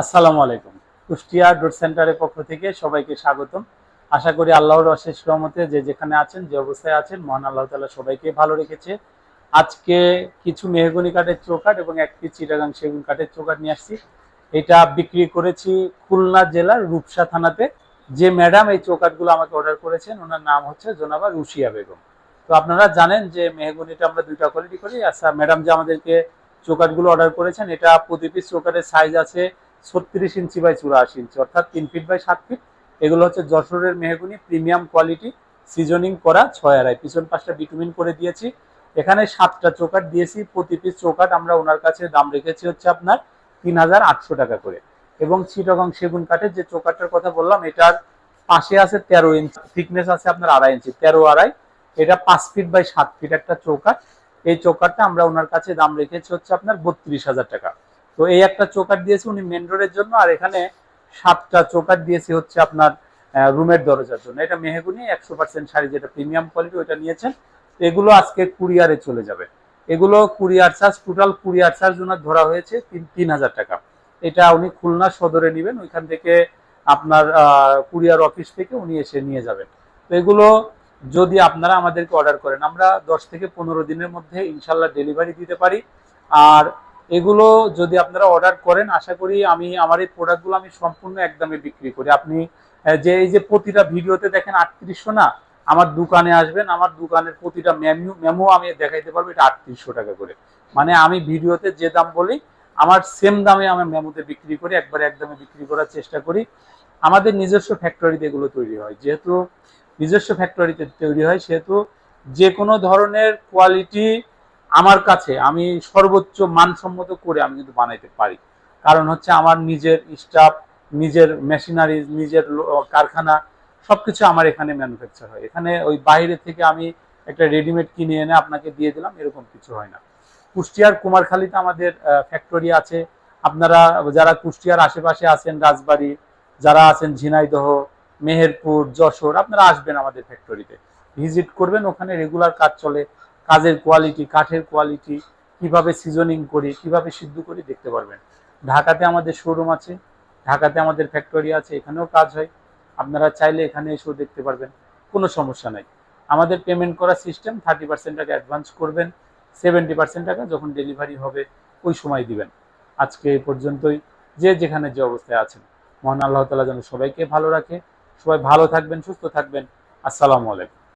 আসসালামু আলাইকুম। কুষ্টিয়া ডোর সেন্টারের পক্ষ থেকে সবাইকে স্বাগতম। আশা করি আল্লাহর অশেষ রহমতে যে যেখানে আছেন, যে অবস্থায় আছেন, মহান আল্লাহ তালা সবাইকে ভালো রেখেছে। আজকে কিছু মেহগনি কাঠের চৌকাঠ এবং একটি চিটাগাং সেগুন কাঠের চৌকাঠ নিয়ে আসছি। এটা বিক্রি করেছি খুলনা জেলার রূপসা থানাতে। যে ম্যাডাম এই চৌকাঠগুলো আমাকে অর্ডার করেছেন, ওনার নাম হচ্ছে জোনাবা রুশিয়া বেগম। তো আপনারা জানেন যে মেহগনিটা আমরা দুইটা কোয়ালিটি করি। আচ্ছা ম্যাডাম যে আমাদেরকে চৌকাঠগুলো অর্ডার করেছেন, এটা প্রতি পিস চৌকাঠের সাইজ আছে ছত্রিশ ইঞ্চি বাই চুরাশি ইঞ্চি, অর্থাৎ তিন ফিট বাই সাত ফিট এগুলো হচ্ছে যশোরের মেহগুনি প্রিমিয়াম কোয়ালিটি সিজনিং করা ছয় আড়াই। পিছন পাশটা বিটুমিন করে দিয়েছি। এখানে সাতটা চৌকাট দিয়েছি। প্রতি পিস চৌকাট আমরা ওনার কাছে দাম রেখেছি হচ্ছে আপনার তিন হাজার আটশো টাকা করে। এবং চিটগং সেগুন কাঠের যে চৌকাটটার কথা বললাম, এটার পাশে আছে তেরো ইঞ্চি থিকনেস আছে আপনার আড়াই ইঞ্চি, তেরো আড়াই। এটা পাঁচ ফিট বাই সাত ফিট একটা চৌকাট এই চৌকাটটা আমরা ওনার কাছে দাম রেখেছি হচ্ছে আপনার বত্রিশ হাজার টাকা। তো এই একটা চৌকাট দিয়েছি উনি মেন রোডের জন্য, আর এখানে সাতটা চৌকাট দিয়েছি হচ্ছে আপনার রুমের দরজার জন্য। এটা মেহেগুনি, একশো পার্সেন্ট শাড়ি যেটা প্রিমিয়াম কোয়ালিটি ওইটা নিয়েছেন। এগুলো আজকে কুরিয়ারে চলে যাবে। এগুলো courier charge total courier charge ওনার ধরা হয়েছে তিন তিন হাজার টাকা। এটা উনি খুলনা সদরে নেবেন, ওইখান থেকে আপনার কুরিয়ার অফিস থেকে উনি এসে নিয়ে যাবেন। তো এগুলো যদি আপনারা আমাদেরকে অর্ডার করেন, আমরা দশ থেকে পনেরো দিনের মধ্যে ইনশাল্লাহ ডেলিভারি দিতে পারি। আর এগুলো যদি আপনারা অর্ডার করেন, আশা করি আমি আমার এই প্রোডাক্টগুলো আমি সম্পূর্ণ একদমে বিক্রি করি। আপনি যে, এই যে প্রতিটা ভিডিওতে দেখেন আটত্রিশশো না, আমার দোকানে আসবেন, আমার দোকানের প্রতিটা মেমু মেমো আমি দেখাইতে পারব, এটা আটত্রিশশো টাকা করে। মানে আমি ভিডিওতে যে দাম বলি, আমার সেম দামে আমি মেমোতে বিক্রি করি, একবারে একদমে বিক্রি করার চেষ্টা করি। আমাদের নিজস্ব ফ্যাক্টরিতে এগুলো তৈরি হয়। যেহেতু নিজস্ব ফ্যাক্টরিতে তৈরি হয়, সেহেতু যে কোনো ধরনের কোয়ালিটি আমার কাছে আমি সর্বোচ্চ মানসম্মত করে আমি কিন্তু বানাইতে পারি। কারণ হচ্ছে আমার নিজের স্টাফ নিজের মেশিনারি নিজের কারখানা, সবকিছু আমার এখানে ম্যানুফ্যাকচার হয়। এখানে ওই বাইরে থেকে আমি একটা রেডিমেড কিনে এনে আপনাকে দিয়ে দিলাম, এরকম কিছু হয় না। কুষ্টিয়ার কুমারখালীতে আমাদের ফ্যাক্টরি আছে। আপনারা যারা কুষ্টিয়ার আশেপাশে আছেন, রাজবাড়ি, যারা আছেন ঝিনাইদহ, মেহেরপুর, যশোর, আপনারা আসবেন আমাদের ফ্যাক্টরিতে ভিজিট করবেন, ওখানে রেগুলার কাজ চলে। কাজের কোয়ালিটি কাঠের কোয়ালিটি কীভাবে সিজনিং করি, কীভাবে সিদ্ধ করি দেখতে পারবেন। ঢাকাতে আমাদের শোরুম আছে, ঢাকাতে আমাদের ফ্যাক্টরি আছে, এখানেও কাজ হয়। আপনারা চাইলে এখানে এসেও দেখতে পারবেন, কোনো সমস্যা নাই। আমাদের পেমেন্ট করার সিস্টেম থার্টি পার্সেন্ট টাকা অ্যাডভান্স করবেন সেভেন্টি পার্সেন্ট টাকা যখন ডেলিভারি হবে, ওই সময় দিবেন। আজকে এই পর্যন্তই, যে যেখানে যে অবস্থায় আছেন। মহান আল্লাহ তালা যেন সবাইকে ভালো রাখে। সবাই ভালো থাকবেন, সুস্থ থাকবেন। আসসালামু আলাইকুম।